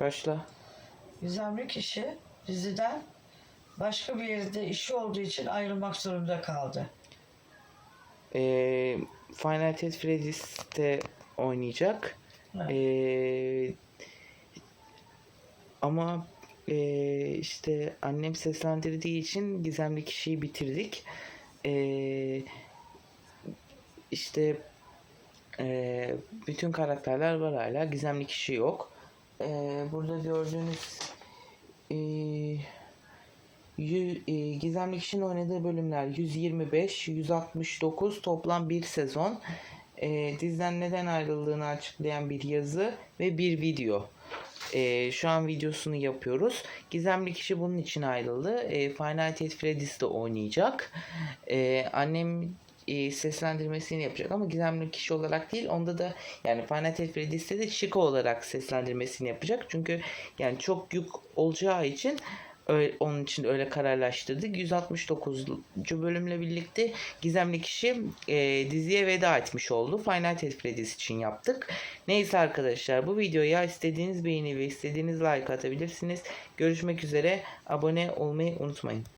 Başla. Gizemli kişi diziden başka bir yerde işi olduğu için ayrılmak zorunda kaldı. Ee, Final Fantasy Freddy's'te oynayacak. Evet. Ee, ama ee, işte annem seslendirdiği için gizemli kişiyi bitirdik. Ee, işte ee, bütün karakterler var hala. Gizemli kişi yok. Ee, burada gördüğünüz ee, Yü- e, Gizemli Kişinin oynadığı bölümler 125, 169 toplam bir sezon. E, diziden neden ayrıldığını açıklayan bir yazı ve bir video. E, şu an videosunu yapıyoruz. Gizemli Kişi bunun için ayrıldı. E, Final Fantasy Freddy's'te oynayacak. E, annem e, seslendirmesini yapacak ama gizemli kişi olarak değil onda da yani Final Freddy's'te de Chico olarak seslendirmesini yapacak. Çünkü yani çok yük olacağı için Öyle, onun için öyle kararlaştırdık. 169. bölümle birlikte gizemli kişi e, diziye veda etmiş oldu. Final Fantasy Freddy's için yaptık. Neyse arkadaşlar bu videoya istediğiniz beğeni ve istediğiniz like atabilirsiniz. Görüşmek üzere. Abone olmayı unutmayın.